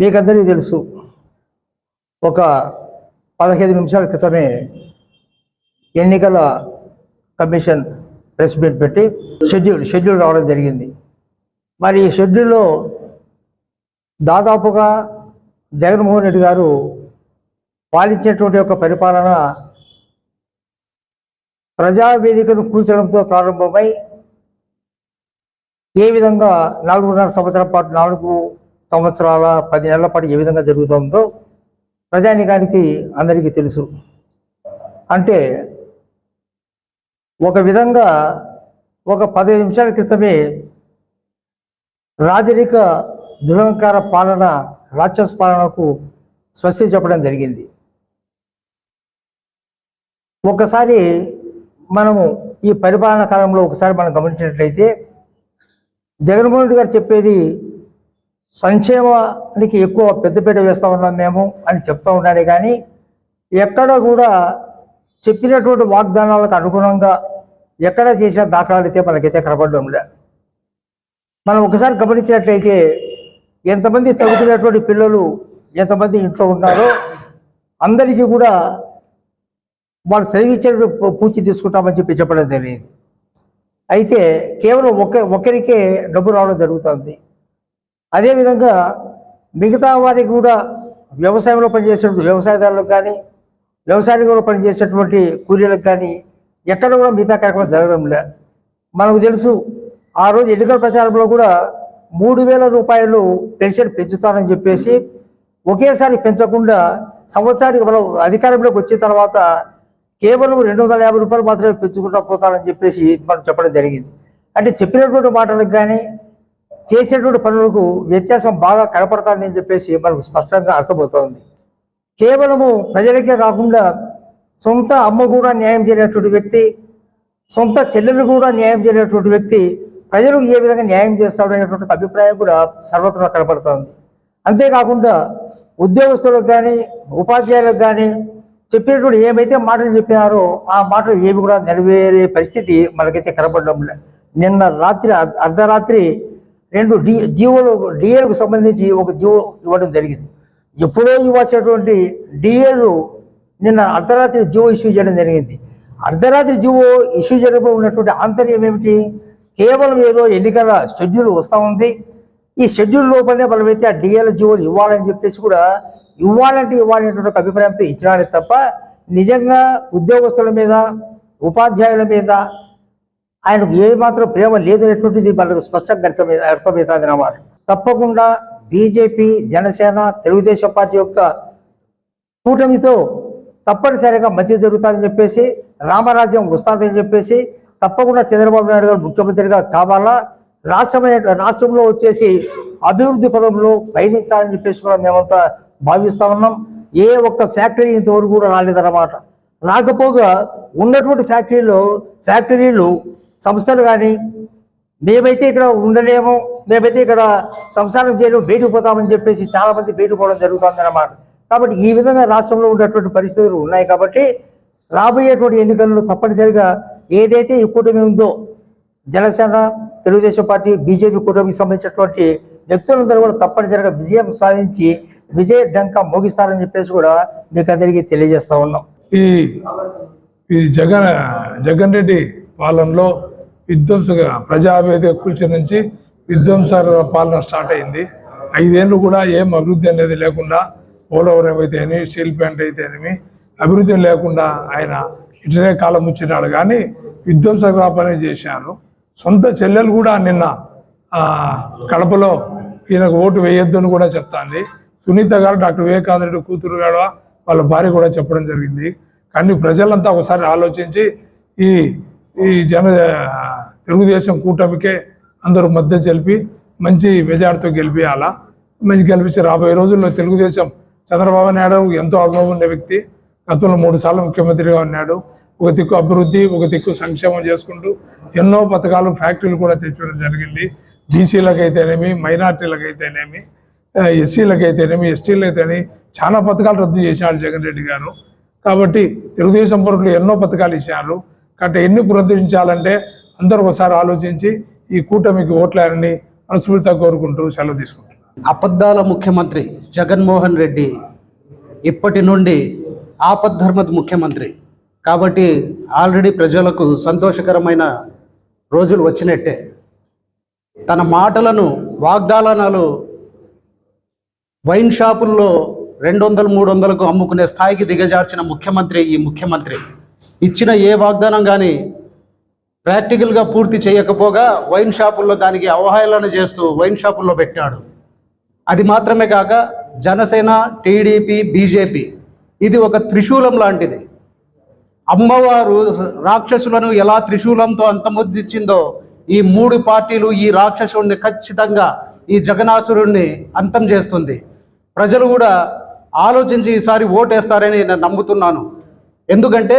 మీకందరికీ తెలుసు ఒక పదహైదు నిమిషాల క్రితమే ఎన్నికల కమిషన్ ప్రెస్ మీట్ పెట్టి షెడ్యూల్ షెడ్యూల్ రావడం జరిగింది. మరి ఈ షెడ్యూల్లో దాదాపుగా జగన్మోహన్ రెడ్డి గారు పాలించేటువంటి ఒక పరిపాలన ప్రజావేదికను కూల్చడంతో ప్రారంభమై ఏ విధంగా నాలుగున్నర సంవత్సరం పాటు నాలుగు సంవత్సరాల పది నెలల పాటు ఏ విధంగా జరుగుతుందో ప్రజానికానికి అందరికీ తెలుసు. అంటే ఒక విధంగా ఒక పదిహేను నిమిషాల క్రితమే రాజరిక దృఢంకార పాలన రాక్షస పాలనకు స్వస్తి చెప్పడం జరిగింది. ఒకసారి మనము ఈ పరిపాలన కాలంలో ఒకసారి మనం గమనించినట్లయితే జగన్మోహన్ రెడ్డి గారు చెప్పేది సంక్షేమానికి ఎక్కువ పెద్దపీట వేస్తూ ఉన్నాం మేము అని చెప్తూ ఉన్నాడే కానీ ఎక్కడ కూడా చెప్పినటువంటి వాగ్దానాలకు అనుగుణంగా ఎక్కడ చేసిన దాఖలాలు అయితే మనకైతే కనపడడం లే మనం ఒకసారి గమనించినట్లయితే ఎంతమంది చదువుతున్నటువంటి పిల్లలు ఎంతమంది ఇంట్లో ఉన్నారో అందరికీ కూడా వాళ్ళు చదివించే పూచి తీసుకుంటామని చెప్పి చెప్పడం జరిగింది. అయితే కేవలం ఒక ఒకరికే డబ్బు రావడం జరుగుతుంది. అదేవిధంగా మిగతా వారికి కూడా వ్యవసాయంలో పనిచేసే వ్యవసాయదారులకు కానీ వ్యవసాయంలో పనిచేసేటువంటి కూలీలకు కానీ ఎక్కడ కూడా మిగతా కార్యక్రమం జరగడం లే. మనకు తెలుసు ఆ రోజు ఎన్నికల ప్రచారంలో కూడా మూడు వేల రూపాయలు పెన్షన్ పెంచుతానని చెప్పేసి ఒకేసారి పెంచకుండా సంవత్సరానికి మనం అధికారంలోకి వచ్చిన తర్వాత కేవలం రెండు వందల యాభై రూపాయలు మాత్రమే పెంచుకుంటా పోతానని చెప్పేసి మనం చెప్పడం జరిగింది. అంటే చెప్పినటువంటి మాటలకు కానీ చేసేటువంటి పనులకు వ్యత్యాసం బాగా కనపడతానని చెప్పేసి మనకు స్పష్టంగా అర్థమవుతోంది. కేవలము ప్రజలకే కాకుండా సొంత అమ్మ కూడా న్యాయం చేయనటువంటి వ్యక్తి సొంత చెల్లెలు కూడా న్యాయం చేయనటువంటి వ్యక్తి ప్రజలకు ఏ విధంగా న్యాయం చేస్తాడు అనేటువంటి అభిప్రాయం కూడా సర్వత్రా కనపడుతోంది. అంతేకాకుండా ఉద్యోగస్తులకు కానీ ఉపాధ్యాయులకు కానీ చెప్పినటువంటి ఏమైతే మాటలు చెప్పినారో ఆ మాటలు ఏవి కూడా నెరవేరే పరిస్థితి మనకైతే కనపడడం లేదు. నిన్న రాత్రి అర్ధరాత్రి రెండు డి జీవోలు డిఏలకు సంబంధించి ఒక జీవో ఇవ్వడం జరిగింది. ఎప్పుడో ఇవ్వాల్సినటువంటి డిఏలు నిన్న అర్ధరాత్రి జీవో ఇష్యూ చేయడం జరిగింది. అర్ధరాత్రి జీవో ఇష్యూ చేయడంలో ఉన్నటువంటి ఆంతర్యం ఏమిటి? కేవలం ఏదో ఎన్నికల షెడ్యూల్ వస్తూ ఉంది. ఈ షెడ్యూల్ లోపలనే బలమైతే ఆ డిఎల్ జీవోలు ఇవ్వాలని చెప్పేసి కూడా ఇవ్వాలంటే ఇవ్వాలనేటువంటి ఒక అభిప్రాయంతో ఇచ్చినాడే తప్ప నిజంగా ఉద్యోగస్తుల మీద ఉపాధ్యాయుల మీద ఆయనకు ఏమాత్రం ప్రేమ లేదనేటువంటిది మనకు స్పష్టంగా అర్థమై అర్థమవుతుంది అన్నమాట తప్పకుండా బీజేపీ జనసేన తెలుగుదేశం పార్టీ యొక్క కూటమితో తప్పనిసరిగా మంచి జరుగుతుందని చెప్పేసి రామరాజ్యం వస్తుందని చెప్పేసి తప్పకుండా చంద్రబాబు నాయుడు గారు ముఖ్యమంత్రిగా కావాలా? రాష్ట్రమైన రాష్ట్రంలో వచ్చేసి అభివృద్ధి పదంలో పయనించాలని చెప్పేసి కూడా మేమంతా భావిస్తా ఉన్నాం. ఏ ఒక్క ఫ్యాక్టరీ ఇంతవరకు కూడా రాలేదన్నమాట. రాకపోగా ఉన్నటువంటి ఫ్యాక్టరీలో ఫ్యాక్టరీలు సంస్థలు కానీ మేమైతే ఇక్కడ ఉండలేము మేమైతే ఇక్కడ సంసారం చేయలేము బయటకు పోతామని చెప్పేసి చాలా మంది బయటకు పోవడం జరుగుతుంది అన్నమాట కాబట్టి ఈ విధంగా రాష్ట్రంలో ఉన్నటువంటి పరిస్థితులు ఉన్నాయి కాబట్టి రాబోయేటువంటి ఎన్నికల్లో తప్పనిసరిగా ఏదైతే ఈ కూటమి ఉందో జనసేన తెలుగుదేశం పార్టీ బీజేపీ కూటమికి సంబంధించినటువంటి వ్యక్తులందరూ కూడా తప్పనిసరిగా విజయం సాధించి విజయ డంక మోగిస్తారని చెప్పేసి కూడా మీకు అందరికీ తెలియజేస్తా ఉన్నాం. ఈ ఈ జగన్ జగన్ రెడ్డి పాలనలో విధ్వంసగా ప్రజావేదిక కూల్చి నుంచి విధ్వంస పాలన స్టార్ట్ అయింది. ఐదేళ్ళు కూడా ఏం అభివృద్ధి అనేది లేకుండా పోలవరం అయితేనేమి స్టీల్ ప్లాంట్ అయితేనేమి అభివృద్ధి లేకుండా ఆయన ఇటనే కాలం వచ్చినాడు. కానీ విధ్వంసక పని చేశారు. సొంత చెల్లెలు కూడా నిన్న కడపలో ఈయనకు ఓటు వేయొద్దని కూడా చెప్తాంది. సునీత గారు డాక్టర్ వివేకానంద రెడ్డి కూతురు గారు వాళ్ళ భార్య కూడా చెప్పడం జరిగింది. కానీ ప్రజలంతా ఒకసారి ఆలోచించి ఈ ఈ జన తెలుగుదేశం కూటమికే అందరూ మద్దతు తెలిపి మంచి మెజార్టీతో గెలిపియాలా. మంచి గెలిపించి రాబోయే రోజుల్లో తెలుగుదేశం చంద్రబాబు నాయుడు ఎంతో అనుభవం ఉన్న వ్యక్తి. గతంలో మూడు సార్లు ముఖ్యమంత్రిగా ఉన్నాడు. ఒక దిక్కు అభివృద్ధి ఒక దిక్కు సంక్షేమం చేసుకుంటూ ఎన్నో పథకాలు ఫ్యాక్టరీలు కూడా తెచ్చడం జరిగింది. బీసీలకైతేనేమి మైనార్టీలకైతేనేమి ఎస్సీలకైతేనేమి అయితేనేమి చాలా పథకాలు రద్దు చేశారు జగన్ రెడ్డి గారు. కాబట్టి తెలుగుదేశం పరులు ఎన్నో పథకాలు ఇచ్చారు. కాబట్టి ఎన్ని పునరుద్ధరించాలంటే అందరూ ఒకసారి ఆలోచించి ఈ కూటమికి ఓట్లేరని మనస్ఫూర్తిగా కోరుకుంటూ సెలవు తీసుకుంటున్నాను. అబద్ధాల ముఖ్యమంత్రి జగన్మోహన్ రెడ్డి ఇప్పటి నుండి ఆపద్ధర్మద్ ముఖ్యమంత్రి. కాబట్టి ఆల్రెడీ ప్రజలకు సంతోషకరమైన రోజులు వచ్చినట్టే. తన మాటలను వాగ్దానాలు వైన్ షాపుల్లో రెండు వందలు మూడు వందలకు అమ్ముకునే స్థాయికి దిగజార్చిన ముఖ్యమంత్రి ఈ ముఖ్యమంత్రి. ఇచ్చిన ఏ వాగ్దానం కానీ ప్రాక్టికల్గా పూర్తి చేయకపోగా వైన్ షాపుల్లో దానికి అవహేళన చేస్తూ వైన్ షాపుల్లో పెట్టాడు అది మాత్రమే కాక జనసేన టీడీపీ బీజేపీ ఇది ఒక త్రిశూలం లాంటిది. అమ్మవారు రాక్షసులను ఎలా త్రిశూలంతో అంతమొద్దిచ్చిందో ఈ మూడు పార్టీలు ఈ రాక్షసుడిని ఖచ్చితంగా ఈ జగనాసురుణ్ణి అంతం చేస్తుంది. ప్రజలు కూడా ఆలోచించి ఈసారి ఓటేస్తారని నేను నమ్ముతున్నాను. ఎందుకంటే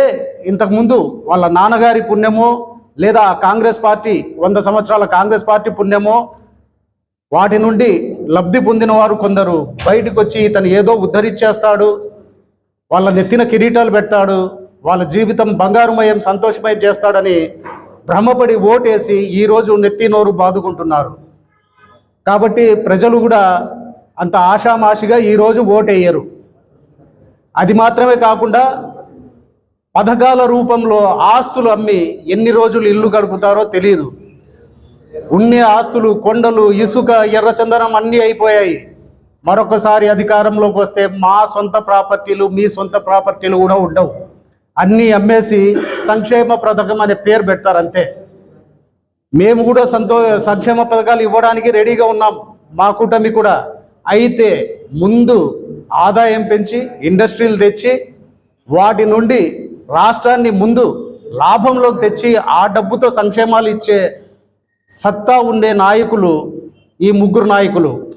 ఇంతకుముందు వాళ్ళ నాన్నగారి పుణ్యమో లేదా కాంగ్రెస్ పార్టీ వంద సంవత్సరాల కాంగ్రెస్ పార్టీ పుణ్యమో వాటి నుండి లబ్ధి పొందిన వారు కొందరు. బయటకు వచ్చి ఇతను ఏదో ఉద్ధరించేస్తాడు వాళ్ళ నెత్తిన కిరీటాలు పెడతాడు వాళ్ళ జీవితం బంగారుమయం సంతోషమయం చేస్తాడని భ్రమపడి ఓటేసి ఈరోజు నెత్తి నోరు బాదుకుంటున్నారు. కాబట్టి ప్రజలు కూడా అంత ఆషామాషిగా ఈరోజు ఓటేయరు. అది మాత్రమే కాకుండా పథకాల రూపంలో ఆస్తులు అమ్మి ఎన్ని రోజులు ఇల్లు గడుపుతారో తెలియదు ఉండే ఆస్తులు కొండలు ఇసుక ఎర్రచందనం అన్నీ అయిపోయాయి. మరొకసారి అధికారంలోకి వస్తే మా సొంత ప్రాపర్టీలు మీ సొంత ప్రాపర్టీలు కూడా ఉండవు. అన్నీ అమ్మేసి సంక్షేమ పథకం అనే పేరు పెడతారు అంతే మేము కూడా సంతో సంక్షేమ పథకాలు ఇవ్వడానికి రెడీగా ఉన్నాం. మా కూటమి కూడా. అయితే ముందు ఆదాయం పెంచి ఇండస్ట్రీలు తెచ్చి వాటి నుండి రాష్ట్రాన్ని ముందు లాభంలోకి తెచ్చి ఆ డబ్బుతో సంక్షేమాలు ఇచ్చే సత్తా ఉండే నాయకులు ఈ ముగ్గురు నాయకులు.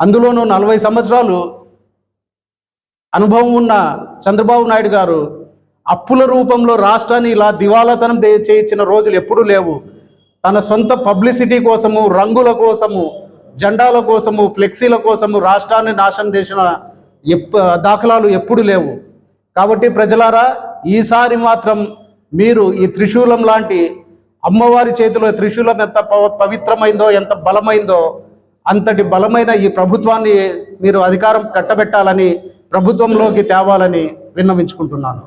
అందులోనూ నలభై సంవత్సరాలు అనుభవం ఉన్న చంద్రబాబు నాయుడు గారు అప్పుల రూపంలో రాష్ట్రాన్ని ఇలా దివాలాతనం దే- చేయించిన రోజులు ఎప్పుడూ లేవు. తన సొంత పబ్లిసిటీ కోసము రంగుల కోసము జెండాల కోసము ఫ్లెక్సీల కోసము రాష్ట్రాన్ని నాశనం చేసిన ఎప్ దాఖలాలు ఎప్పుడు లేవు. కాబట్టి ప్రజలారా ఈసారి మాత్రం మీరు ఈ త్రిశూలం లాంటి అమ్మవారి చేతిలో త్రిశూలం ఎంత పవ- పవిత్రమైందో ఎంత బలమైందో అంతటి బలమైన ఈ ప్రభుత్వాన్ని మీరు అధికారం కట్టబెట్టాలని ప్రభుత్వంలోకి తేవాలని విన్నవించుకుంటున్నాను.